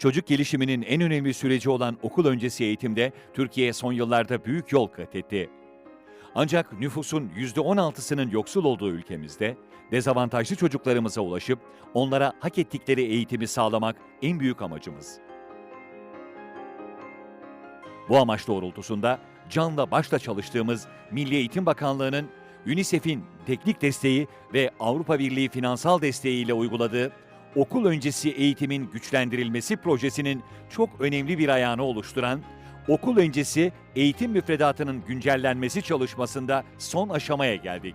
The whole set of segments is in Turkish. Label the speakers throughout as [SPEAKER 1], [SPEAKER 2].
[SPEAKER 1] Çocuk gelişiminin en önemli süreci olan okul öncesi eğitimde Türkiye son yıllarda büyük yol kat etti. Ancak nüfusun %16'sının yoksul olduğu ülkemizde dezavantajlı çocuklarımıza ulaşıp onlara hak ettikleri eğitimi sağlamak en büyük amacımız. Bu amaç doğrultusunda canla başla çalıştığımız Milli Eğitim Bakanlığı'nın UNICEF'in teknik desteği ve Avrupa Birliği finansal desteğiyle uyguladığı okul öncesi eğitimin güçlendirilmesi projesinin çok önemli bir ayağını oluşturan okul öncesi eğitim müfredatının güncellenmesi çalışmasında son aşamaya geldik.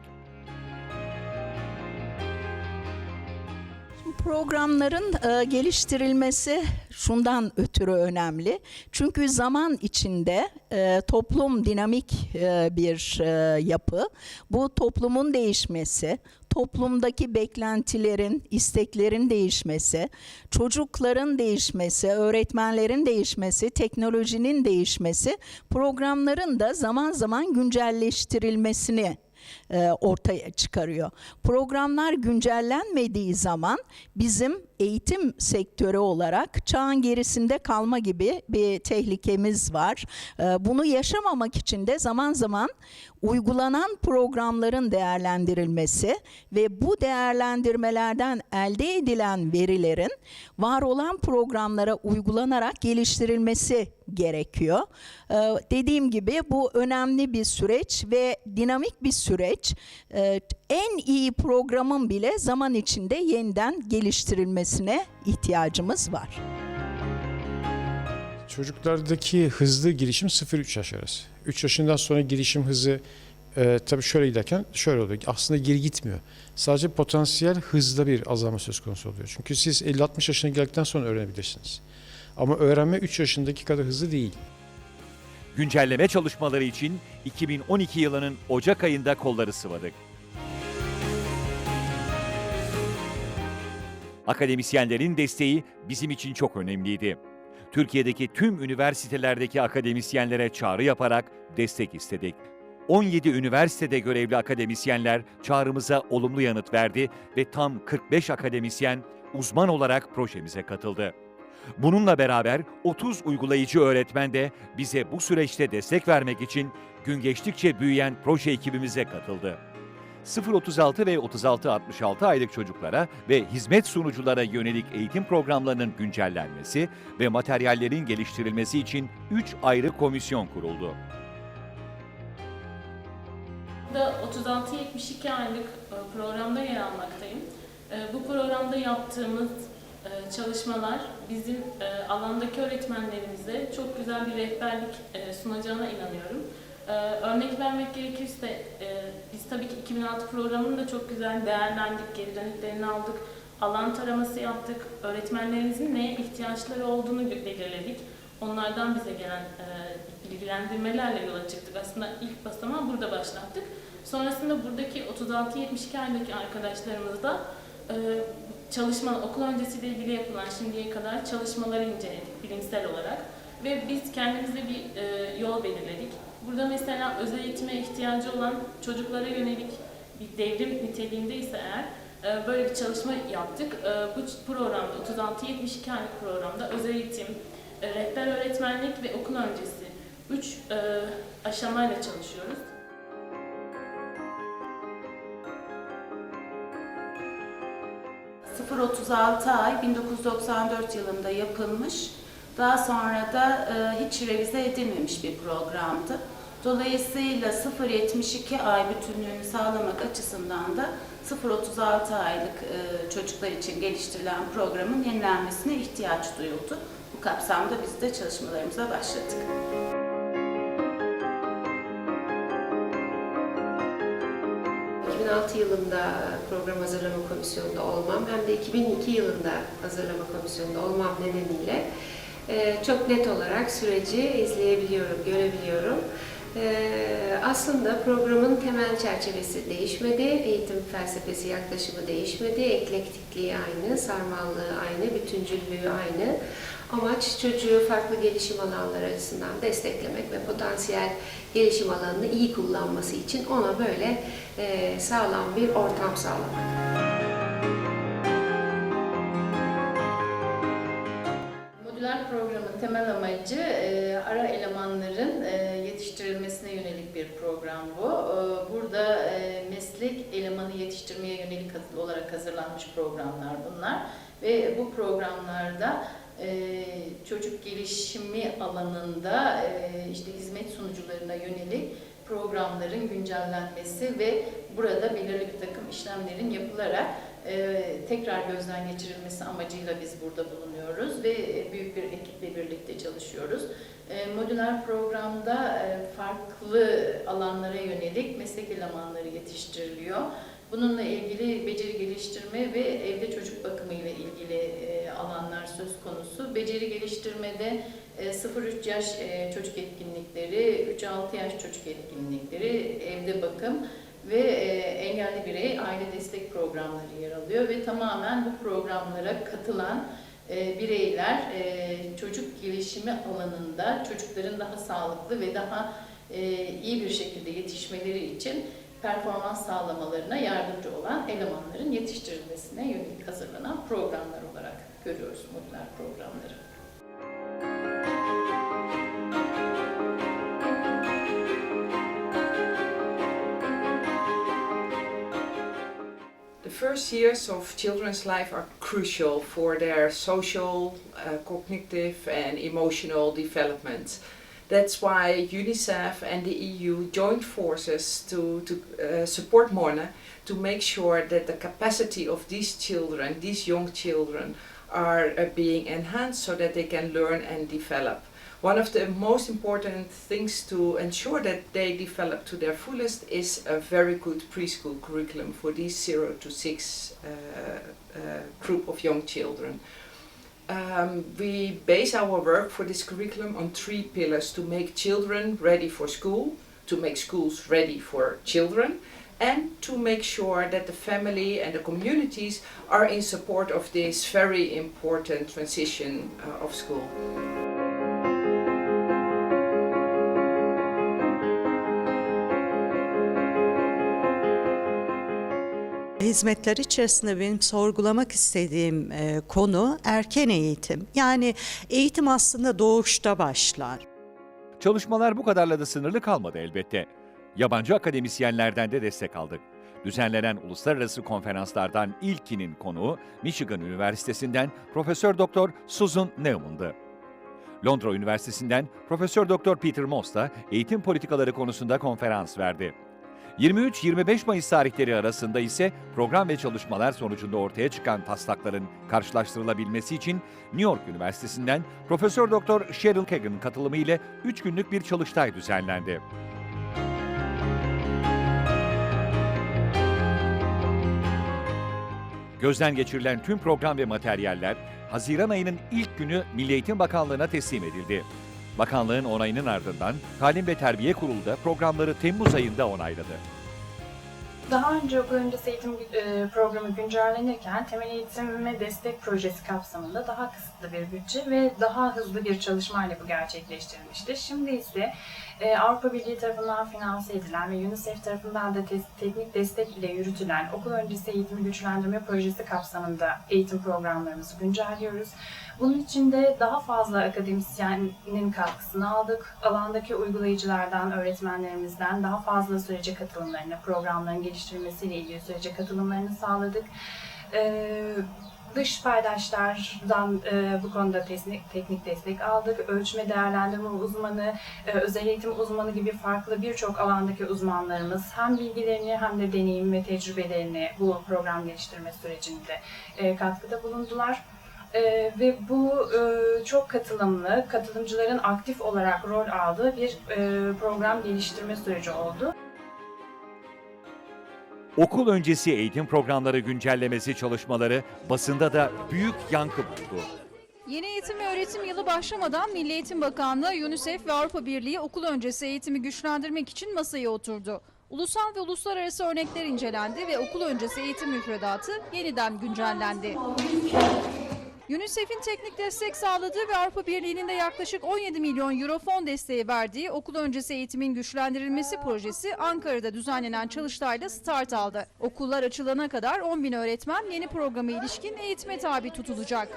[SPEAKER 2] Programların e, geliştirilmesi şundan ötürü önemli. Çünkü zaman içinde e, toplum dinamik e, bir e, yapı. Bu toplumun değişmesi, toplumdaki beklentilerin, isteklerin değişmesi, çocukların değişmesi, öğretmenlerin değişmesi, teknolojinin değişmesi, programların da zaman zaman güncelleştirilmesini e, ortaya çıkarıyor. Programlar güncellenmediği zaman bizim eğitim sektörü olarak çağın gerisinde kalma gibi bir tehlikemiz var. E, Bunu yaşamamak için de zaman zaman uygulanan programların değerlendirilmesi ve bu değerlendirmelerden elde edilen verilerin var olan programlara uygulanarak geliştirilmesi gerekiyor. Ee, dediğim gibi bu önemli bir süreç ve dinamik bir süreç. Ee, en iyi programın bile zaman içinde yeniden geliştirilmesine ihtiyacımız var.
[SPEAKER 3] Çocuklardaki hızlı girişim 0-3 yaş arası. 3 yaşından sonra girişim hızı e, tabii şöyle giderken şöyle oluyor. Aslında geri gitmiyor. Sadece potansiyel hızda bir azalma söz konusu oluyor. Çünkü siz 50-60 yaşına geldikten sonra öğrenebilirsiniz. Ama öğrenme 3 yaşındaki kadar hızlı değil.
[SPEAKER 1] Güncelleme çalışmaları için 2012 yılının Ocak ayında kolları sıvadık. Akademisyenlerin desteği bizim için çok önemliydi. Türkiye'deki tüm üniversitelerdeki akademisyenlere çağrı yaparak destek istedik. 17 üniversitede görevli akademisyenler çağrımıza olumlu yanıt verdi ve tam 45 akademisyen uzman olarak projemize katıldı. Bununla beraber 30 uygulayıcı öğretmen de bize bu süreçte destek vermek için gün geçtikçe büyüyen proje ekibimize katıldı. 0-36 ve 36-66 aylık çocuklara ve hizmet sunuculara yönelik eğitim programlarının güncellenmesi ve materyallerin geliştirilmesi için 3 ayrı komisyon kuruldu.
[SPEAKER 4] da 36-72 aylık e, programda yer almaktayım. E, Bu programda yaptığımız e, çalışmalar bizim alandaki öğretmenlerimize çok güzel bir rehberlik sunacağına inanıyorum. Örnek vermek gerekirse 2006 programını da çok güzel değerlendik, geri dönüklerini aldık, alan taraması yaptık, öğretmenlerimizin neye ihtiyaçları olduğunu belirledik. Onlardan bize gelen e, bilgilendirmelerle yola çıktık. Aslında ilk basamağı burada başlattık. Sonrasında buradaki 36-72 aylık arkadaşlarımız da e, çalışma, okul öncesiyle ilgili yapılan şimdiye kadar çalışmaları inceledik bilimsel olarak. Ve biz kendimize bir e, yol belirledik. Burada mesela özel eğitime ihtiyacı olan çocuklara yönelik bir devrim niteliğindeyse eğer e, böyle bir çalışma yaptık. E, bu programda 36-72 aylık programda özel eğitim, e, rehber öğretmenlik ve okul öncesi 3 aşamayla çalışıyoruz.
[SPEAKER 5] 036 ay 1994 yılında yapılmış. Daha sonra da e, hiç revize edilmemiş bir programdı. Dolayısıyla 0-72 ay bütünlüğünü sağlamak açısından da 0-36 aylık e, çocuklar için geliştirilen programın yenilenmesine ihtiyaç duyuldu. Bu kapsamda biz de çalışmalarımıza başladık.
[SPEAKER 6] 2006 yılında program hazırlama komisyonunda olmam hem de 2002 yılında hazırlama komisyonunda olmam nedeniyle çok net olarak süreci izleyebiliyorum, görebiliyorum. E, Aslında programın temel çerçevesi değişmedi, eğitim felsefesi yaklaşımı değişmedi, eklektikliği aynı, sarmallığı aynı, bütüncüllüğü aynı. Amaç çocuğu farklı gelişim alanları açısından desteklemek ve potansiyel gelişim alanını iyi kullanması için ona böyle e, sağlam bir ortam sağlamak.
[SPEAKER 7] Temel amacı e, ara elemanların e, yetiştirilmesine yönelik bir program bu. E, Burada e, meslek elemanı yetiştirmeye yönelik olarak hazırlanmış programlar bunlar. Ve bu programlarda e, çocuk gelişimi alanında e, işte hizmet sunucularına yönelik programların güncellenmesi ve burada belirli bir takım işlemlerin yapılarak e, tekrar gözden geçirilmesi amacıyla biz burada bulunuyoruz ve e, büyük bir ekiple birlikte çalışıyoruz. E, modüler programda e, farklı alanlara yönelik meslek elemanları yetiştiriliyor. Bununla ilgili beceri geliştirme ve evde çocuk bakımı ile ilgili e, alanlar söz konusu. Beceri geliştirmede e, 0-3 yaş e, çocuk etkinlikleri, 3-6 yaş çocuk etkinlikleri, evde bakım ve e, engelli birey aile destek programları yer alıyor ve tamamen bu programlara katılan e, bireyler e, çocuk gelişimi alanında çocukların daha sağlıklı ve daha e, iyi bir şekilde yetişmeleri için performans sağlamalarına yardımcı olan elemanların yetiştirilmesine yönelik hazırlanan programlar olarak görüyoruz modüler programları.
[SPEAKER 8] The first years of children's life are crucial for their social, uh, cognitive, and emotional development. That's why UNICEF and the EU joined forces to, to uh, support Morne to make sure that the capacity of these children, these young children, are uh, being enhanced so that they can learn and develop. One of the most important things to ensure that they develop to their fullest is a very good preschool curriculum for these zero to six uh, uh, group of young children. Um, we base our work for this curriculum on three pillars to make children ready for school, to make schools ready for children, and to make sure that the family and the communities are in support of this very important transition uh, of school.
[SPEAKER 9] Hizmetler içerisinde benim sorgulamak istediğim e, konu erken eğitim. Yani eğitim aslında doğuşta başlar.
[SPEAKER 1] Çalışmalar bu kadarla da sınırlı kalmadı elbette. Yabancı akademisyenlerden de destek aldık. Düzenlenen uluslararası konferanslardan ilkinin konuğu Michigan Üniversitesi'nden Profesör Doktor Susan Neumann'dı. Londra Üniversitesi'nden Profesör Doktor Peter Moss da eğitim politikaları konusunda konferans verdi. 23-25 Mayıs tarihleri arasında ise program ve çalışmalar sonucunda ortaya çıkan taslakların karşılaştırılabilmesi için New York Üniversitesi'nden Profesör Doktor Cheryl Kagan katılımı ile 3 günlük bir çalıştay düzenlendi. Gözden geçirilen tüm program ve materyaller Haziran ayının ilk günü Milli Eğitim Bakanlığı'na teslim edildi. Bakanlığın onayının ardından Talim ve Terbiye Kurulu da programları Temmuz ayında onayladı.
[SPEAKER 10] Daha önce okul öncesi eğitim e, programı güncellenirken temel eğitime destek projesi kapsamında daha kısıtlı bir bütçe ve daha hızlı bir çalışmayla bu gerçekleştirilmişti. Şimdi ise e, Avrupa Birliği tarafından finanse edilen ve UNICEF tarafından da te- teknik destek ile yürütülen okul öncesi eğitimi güçlendirme projesi kapsamında eğitim programlarımızı güncelliyoruz. Bunun için de daha fazla akademisyenin katkısını aldık. Alandaki uygulayıcılardan, öğretmenlerimizden daha fazla sürece katılımlarını, programların geliştirilmesiyle ilgili sürece katılımlarını sağladık. Ee, dış paydaşlardan e, bu konuda teknik, teknik destek aldık. Ölçme değerlendirme uzmanı, e, özel eğitim uzmanı gibi farklı birçok alandaki uzmanlarımız hem bilgilerini hem de deneyim ve tecrübelerini bu program geliştirme sürecinde e, katkıda bulundular. Ee, ve bu e, çok katılımlı, katılımcıların aktif olarak rol aldığı bir e, program geliştirme süreci oldu.
[SPEAKER 1] Okul öncesi eğitim programları güncellemesi çalışmaları basında da büyük yankı buldu.
[SPEAKER 11] Yeni eğitim ve öğretim yılı başlamadan Milli Eğitim Bakanlığı, UNICEF ve Avrupa Birliği okul öncesi eğitimi güçlendirmek için masaya oturdu. Ulusal ve uluslararası örnekler incelendi ve okul öncesi eğitim müfredatı yeniden güncellendi. UNICEF'in teknik destek sağladığı ve Avrupa Birliği'nin de yaklaşık 17 milyon euro fon desteği verdiği okul öncesi eğitimin güçlendirilmesi projesi Ankara'da düzenlenen çalıştayla start aldı. Okullar açılana kadar 10 bin öğretmen yeni programa ilişkin eğitime tabi tutulacak.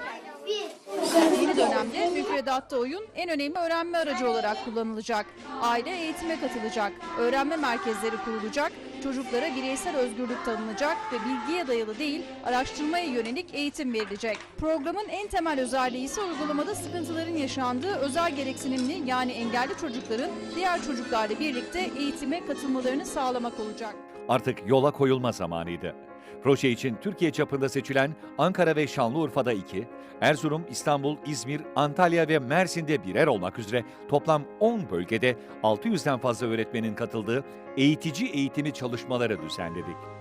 [SPEAKER 11] Yeni dönemde müfredatta oyun en önemli öğrenme aracı olarak kullanılacak. Aile eğitime katılacak, öğrenme merkezleri kurulacak, çocuklara bireysel özgürlük tanınacak ve bilgiye dayalı değil, araştırmaya yönelik eğitim verilecek. Programın en temel özelliği ise uygulamada sıkıntıların yaşandığı özel gereksinimli yani engelli çocukların diğer çocuklarla birlikte eğitime katılmalarını sağlamak olacak.
[SPEAKER 1] Artık yola koyulma zamanıydı. Proje için Türkiye çapında seçilen Ankara ve Şanlıurfa'da 2, Erzurum, İstanbul, İzmir, Antalya ve Mersin'de birer olmak üzere toplam 10 bölgede 600'den fazla öğretmenin katıldığı eğitici eğitimi çalışmaları düzenledik.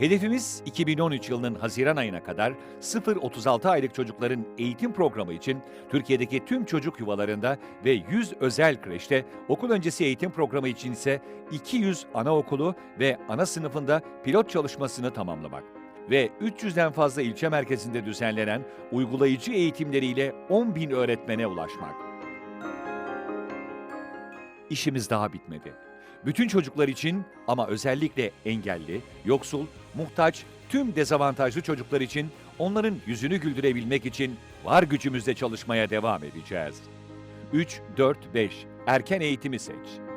[SPEAKER 1] Hedefimiz 2013 yılının Haziran ayına kadar 0-36 aylık çocukların eğitim programı için Türkiye'deki tüm çocuk yuvalarında ve 100 özel kreşte, okul öncesi eğitim programı için ise 200 anaokulu ve ana sınıfında pilot çalışmasını tamamlamak ve 300'den fazla ilçe merkezinde düzenlenen uygulayıcı eğitimleriyle 10 bin öğretmene ulaşmak. İşimiz daha bitmedi. Bütün çocuklar için ama özellikle engelli, yoksul, muhtaç, tüm dezavantajlı çocuklar için onların yüzünü güldürebilmek için var gücümüzle çalışmaya devam edeceğiz. 3, 4, 5 erken eğitimi seç.